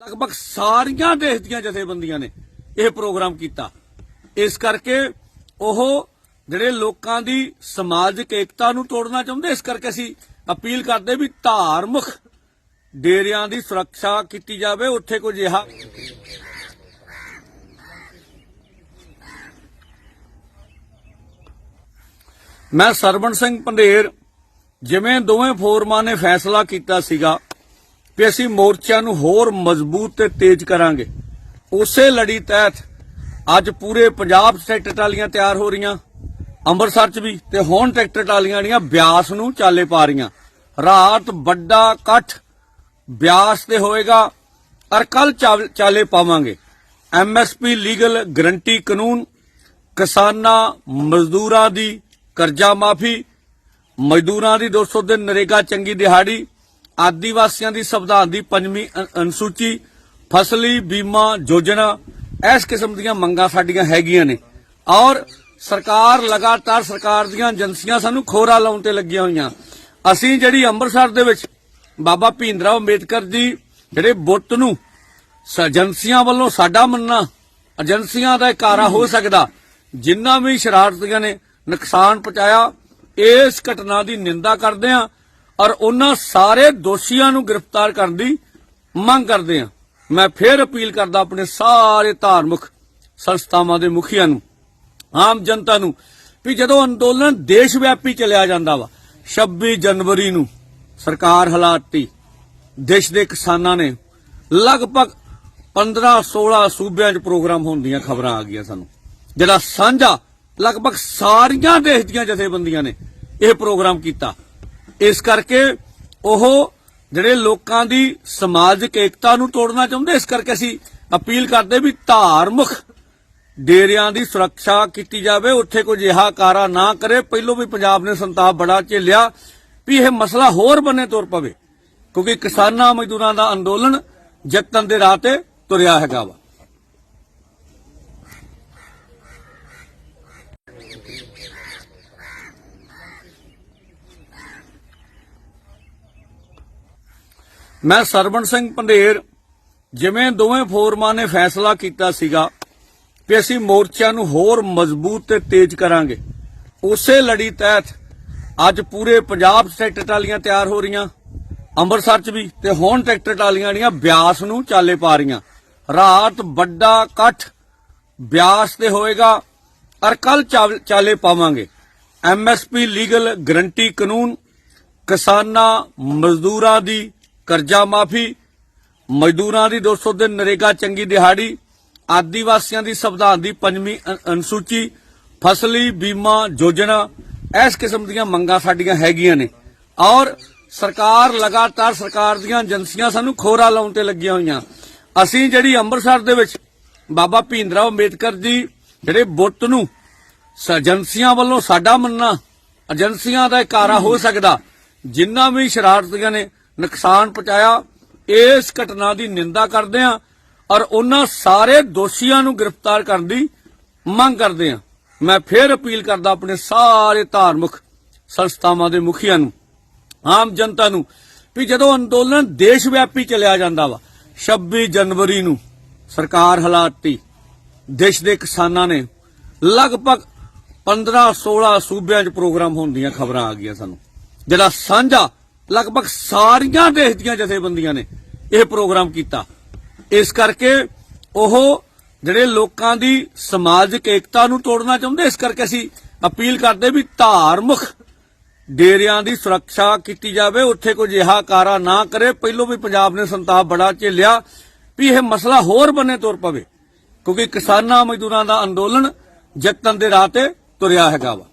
ਲਗਭਗ ਸਾਰੀਆਂ ਦੇਸ਼ ਦੀਆਂ ਜਥੇਬੰਦੀਆਂ ਨੇ ਇਹ ਪ੍ਰੋਗਰਾਮ ਕੀਤਾ। ਇਸ ਕਰਕੇ ਉਹ ਜਿਹੜੇ ਲੋਕਾਂ ਦੀ ਸਮਾਜਿਕ ਏਕਤਾ ਨੂੰ ਤੋੜਨਾ ਚਾਹੁੰਦੇ, ਇਸ ਕਰਕੇ ਅਸੀਂ ਅਪੀਲ ਕਰਦੇ ਵੀ ਧਾਰਮਿਕ ਡੇਰਿਆਂ ਦੀ ਸੁਰੱਖਿਆ ਕੀਤੀ ਜਾਵੇ, ਉੱਥੇ ਕੋਈ ਜਿਹਾ ਮੈਂ ਸਰਵਣ ਸਿੰਘ ਪੰਧੇਰ ਜਿਵੇਂ ਦੋਵੇਂ ਫੋਰਮਾਂ ਨੇ ਫੈਸਲਾ ਕੀਤਾ ਸੀਗਾ ਕਿ ਅਸੀਂ ਮੋਰਚਿਆਂ ਨੂੰ ਹੋਰ ਮਜ਼ਬੂਤ ਤੇ ਤੇਜ਼ ਕਰਾਂਗੇ। ਉਸੇ ਲੜੀ ਤਹਿਤ ਅੱਜ ਪੂਰੇ ਪੰਜਾਬ 'ਚ ਟਰੈਕਟਰ ਟਰਾਲੀਆਂ ਤਿਆਰ ਹੋ ਰਹੀਆਂ, ਅੰਮ੍ਰਿਤਸਰ 'ਚ ਵੀ ਤੇ ਹੁਣ ਟਰੈਕਟਰ ਟਰਾਲੀਆਂ ਜਿਹੜੀਆਂ ਬਿਆਸ ਨੂੰ ਚਾਲੇ ਪਾ ਰਹੀਆਂ। ਰਾਤ ਵੱਡਾ ਇਕੱਠ ਬਿਆਸ ਤੇ ਹੋਏਗਾ ਔਰ ਕੱਲ ਚਾਲੇ ਪਾਵਾਂਗੇ। ਐਮਐਸਪੀ ਲੀਗਲ ਗਰੰਟੀ ਕਾਨੂੰਨ, ਕਿਸਾਨਾਂ, ਮਜ਼ਦੂਰਾਂ ਦੀ ਕਰਜ਼ਾ ਮਾਫੀ, ਮਜ਼ਦੂਰਾਂ ਦੀ 200 ਦਿਨ ਨਰੇਗਾ ਚੰਗੀ ਦਿਹਾੜੀ ਆਦੀਵਾਸੀਆਂ ਦੀ ਸੰਵਿਧਾਨ ਦੀ ਪੰਜਵੀਂ ਅਨੁਸੂਚੀ, ਫਸਲੀ ਬੀਮਾ ਯੋਜਨਾ, ਇਸ ਕਿਸਮ ਦੀਆਂ ਮੰਗਾਂ ਸਾਡੀਆਂ ਹੈਗੀਆਂ ਨੇ। ਔਰ ਸਰਕਾਰ, ਲਗਾਤਾਰ ਸਰਕਾਰ ਦੀਆਂ ਏਜੰਸੀਆਂ ਸਾਨੂੰ ਖੋਰਾ ਲਾਉਣ ਤੇ ਲੱਗੀਆਂ ਹੋਈਆਂ। ਅਸੀਂ ਜਿਹੜੀ ਅੰਮ੍ਰਿਤਸਰ ਦੇ ਵਿੱਚ ਬਾਬਾ ਭੀਂਦਰਾ ਅੰਬੇਦਕਰ ਜੀ ਜਿਹੜੇ ਬੁੱਤ ਨੂੰ ਏਜੰਸੀਆਂ ਵੱਲੋਂ ਸਾਡਾ ਮੰਨਣਾ, ਏਜੰਸੀਆਂ ਦਾ ਇਕਾਰਾ ਹੋ ਸਕਦਾ, ਜਿੰਨਾ ਵੀ ਸ਼ਰਾਰਤੀਆਂ ਨੇ ਨੁਕਸਾਨ ਪਹੁੰਚਾਇਆ, ਇਸ ਘਟਨਾ ਦੀ ਨਿੰਦਾ ਕਰਦੇ ਹਾਂ। ਔਰ ਉਹਨਾਂ ਸਾਰੇ ਦੋਸ਼ੀਆਂ ਨੂੰ ਗ੍ਰਿਫਤਾਰ ਕਰਨ ਦੀ ਮੰਗ ਕਰਦੇ ਹਾਂ। ਮੈਂ ਫੇਰ ਅਪੀਲ ਕਰਦਾ ਆਪਣੇ ਸਾਰੇ ਧਾਰਮਿਕ ਸੰਸਥਾਵਾਂ ਦੇ ਮੁਖੀਆਂ ਨੂੰ, ਆਮ ਜਨਤਾ ਨੂੰ, ਵੀ ਜਦੋਂ ਅੰਦੋਲਨ ਦੇਸ਼ ਵਿਆਪੀ ਚੱਲਿਆ ਜਾਂਦਾ ਵਾ 26 ਜਨਵਰੀ ਨੂੰ ਸਰਕਾਰ ਹਲਾਤੀ ਦੇਸ਼ ਦੇ ਕਿਸਾਨਾਂ ਨੇ ਲਗਭਗ 15 16 ਸੂਬਿਆਂ 'ਚ ਪ੍ਰੋਗਰਾਮ ਹੋਣ ਦੀਆਂ ਖਬਰਾਂ ਆ ਗਈਆਂ ਸਾਨੂੰ। ਜਿਹੜਾ ਸਾਂਝਾ ਲਗਭਗ ਸਾਰੀਆਂ ਦੇਸ਼ ਦੀਆਂ ਜਥੇਬੰਦੀਆਂ ਨੇ ਇਹ ਪ੍ਰੋਗਰਾਮ ਕੀਤਾ। ਇਸ ਕਰਕੇ ਉਹ ਜਿਹੜੇ ਲੋਕਾਂ ਦੀ ਸਮਾਜਿਕ ਏਕਤਾ ਨੂੰ ਤੋੜਨਾ ਚਾਹੁੰਦੇ, ਇਸ ਕਰਕੇ ਅਸੀਂ ਅਪੀਲ ਕਰਦੇ ਵੀ ਧਾਰਮਿਕ ਡੇਰਿਆਂ ਦੀ ਸੁਰੱਖਿਆ ਕੀਤੀ ਜਾਵੇ, ਉੱਥੇ ਕੋਈ ਜਿਹਾ ਕਾਰਾ ਨਾ ਕਰੇ। ਪਹਿਲੋਂ ਵੀ ਪੰਜਾਬ ਨੇ ਸੰਤਾਪ ਬੜਾ ਝੇਲਿਆ ਵੀ ਇਹ ਮਸਲਾ ਹੋਰ ਬੰਨੇ ਤੁਰ ਪਵੇ, ਕਿਉਂਕਿ ਕਿਸਾਨਾਂ ਮਜ਼ਦੂਰਾਂ ਦਾ ਅੰਦੋਲਨ ਜਤਨ ਦੇ ਰਾਹ ਤੇ ਤੁਰਿਆ ਹੈਗਾ ਵਾ। ਮੈਂ ਸਰਵਣ ਸਿੰਘ ਪੰਧੇਰ ਜਿਵੇਂ ਦੋਵੇਂ ਫੋਰਮਾਂ ਨੇ ਫੈਸਲਾ ਕੀਤਾ ਸੀਗਾ ਕਿ ਅਸੀਂ ਮੋਰਚਿਆਂ ਨੂੰ ਹੋਰ ਮਜ਼ਬੂਤ ਤੇ ਤੇਜ਼ ਕਰਾਂਗੇ। ਉਸੇ ਲੜੀ ਤਹਿਤ ਅੱਜ ਪੂਰੇ ਪੰਜਾਬ 'ਚ ਟਰੈਕਟਰ ਟਰਾਲੀਆਂ ਤਿਆਰ ਹੋ ਰਹੀਆਂ, ਅੰਮ੍ਰਿਤਸਰ 'ਚ ਵੀ ਤੇ ਹੁਣ ਟਰੈਕਟਰ ਟਰਾਲੀਆਂ ਜਿਹੜੀਆਂ ਬਿਆਸ ਨੂੰ ਚਾਲੇ ਪਾ ਰਹੀਆਂ। ਰਾਤ ਵੱਡਾ ਇਕੱਠ ਬਿਆਸ ਤੇ ਹੋਏਗਾ ਔਰ ਕੱਲ ਚਾਲੇ ਪਾਵਾਂਗੇ। ਐਮਐਸਪੀ ਲੀਗਲ ਗਰੰਟੀ ਕਾਨੂੰਨ ਕਿਸਾਨਾਂ, ਮਜ਼ਦੂਰਾਂ ਦੀ ਕਰਜ਼ਾ ਮਾਫੀ, ਮਜ਼ਦੂਰਾਂ ਦੀ 200 ਦਿਨ ਨਰੇਗਾ, ਚੰਗੀ ਦਿਹਾੜੀ, ਆਦੀਵਾਸੀਆਂ ਦੀ ਸੰਵਿਧਾਨ ਦੀ ਪੰਜਵੀਂ ਅਨੁਸੂਚੀ, ਫਸਲੀ ਬੀਮਾ ਯੋਜਨਾ, ਇਸ ਕਿਸਮ ਦੀਆਂ ਮੰਗਾਂ ਸਾਡੀਆਂ ਹੈਗੀਆਂ ਨੇ। ਔਰ ਸਰਕਾਰ ਲਗਾਤਾਰ ਸਰਕਾਰ ਦੀਆਂ ਏਜੰਸੀਆਂ ਸਾਨੂੰ ਖੋਰਾ ਲਾਉਣ ਤੇ ਲੱਗੀਆਂ ਹੋਈਆਂ। ਅਸੀਂ ਜਿਹੜੀ ਅੰਮ੍ਰਿਤਸਰ ਦੇ ਵਿੱਚ ਬਾਬਾ ਭੀਂਦਰਾ ਅੰਬੇਦਕਰ ਜੀ ਜਿਹੜੇ ਬੁੱਤ ਨੂੰ ਏਜੰਸੀਆਂ ਵੱਲੋਂ ਸਾਡਾ ਮੰਨਣਾ, ਏਜੰਸੀਆਂ ਦਾ ਇਕਾਰਾ ਹੋ ਸਕਦਾ, ਜਿੰਨਾ ਵੀ ਸ਼ਰਾਰਤੀਆਂ ਨੇ ਨੁਕਸਾਨ ਪਹੁੰਚਾਇਆ। ਇਸ ਘਟਨਾ ਦੀ ਨਿੰਦਾ ਕਰਦੇ ਹਾਂ ਔਰ ਉਹਨਾਂ ਸਾਰੇ ਦੋਸ਼ੀਆਂ ਨੂੰ ਗ੍ਰਿਫਤਾਰ ਕਰਨ ਦੀ ਮੰਗ ਕਰਦੇ ਹਾਂ। ਮੈਂ ਫੇਰ ਅਪੀਲ ਕਰਦਾ ਆਪਣੇ ਸਾਰੇ ਧਾਰਮਿਕ ਸੰਸਥਾਵਾਂ ਦੇ ਮੁਖੀਆਂ ਨੂੰ, ਆਮ ਜਨਤਾ ਨੂੰ, ਵੀ ਜਦੋਂ ਅੰਦੋਲਨ ਦੇਸ਼ ਵਿਆਪੀ ਚੱਲਿਆ ਜਾਂਦਾ ਵਾ 26 ਜਨਵਰੀ ਨੂੰ ਸਰਕਾਰ ਹਲਾਤੀ ਦੇਸ਼ ਦੇ ਕਿਸਾਨਾਂ ਨੇ ਲਗਭਗ 15 16 ਸੂਬਿਆਂ 'ਚ ਪ੍ਰੋਗਰਾਮ ਹੋਣ ਦੀਆਂ ਖਬਰਾਂ ਆ ਗਈਆਂ ਸਾਨੂੰ। ਜਿਹੜਾ ਸਾਂਝਾ ਲਗਭਗ ਸਾਰੀਆਂ ਦੇਸ਼ ਦੀਆਂ ਜਥੇਬੰਦੀਆਂ ਨੇ ਇਹ ਪ੍ਰੋਗਰਾਮ ਕੀਤਾ। ਇਸ ਕਰਕੇ ਉਹ ਜਿਹੜੇ ਲੋਕਾਂ ਦੀ ਸਮਾਜਿਕ ਏਕਤਾ ਨੂੰ ਤੋੜਨਾ ਚਾਹੁੰਦੇ, ਇਸ ਕਰਕੇ ਅਸੀਂ ਅਪੀਲ ਕਰਦੇ ਵੀ ਧਾਰਮਿਕ ਡੇਰਿਆਂ ਦੀ ਸੁਰੱਖਿਆ ਕੀਤੀ ਜਾਵੇ, ਉੱਥੇ ਕੋਈ ਜਿਹਾ ਕਾਰਾ ਨਾ ਕਰੇ। ਪਹਿਲੋਂ ਵੀ ਪੰਜਾਬ ਨੇ ਸੰਤਾਪ ਬੜਾ ਝੇਲਿਆ ਵੀ ਇਹ ਮਸਲਾ ਹੋਰ ਬੰਨੇ ਤੁਰ ਪਵੇ, ਕਿਉਂਕਿ ਕਿਸਾਨਾਂ ਮਜ਼ਦੂਰਾਂ ਦਾ ਅੰਦੋਲਨ ਜਤਨ ਦੇ ਰਾਹ ਤੇ ਤੁਰਿਆ ਹੈਗਾ ਵਾ।